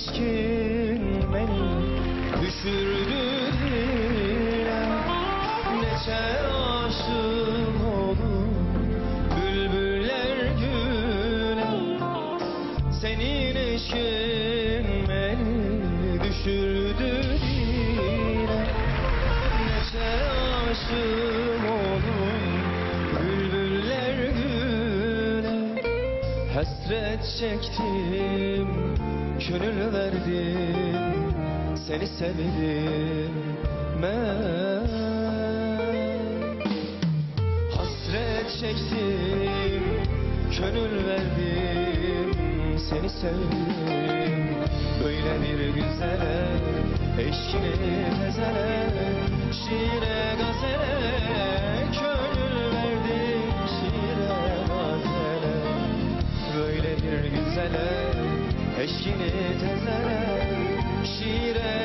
ilişkin beni. Düşürdü dile Neçe aşık olur bülbüller güle. Senin ilişkin beni düşürdü dile Neçe aşık olur bülbüller güle. Hasret çektim, gönül verdim, seni sevdim ben. Hasret çektim, gönül verdim, seni sevdim. Böyle bir güzele, eşkine tezele, şiire Çin'e tezer şiire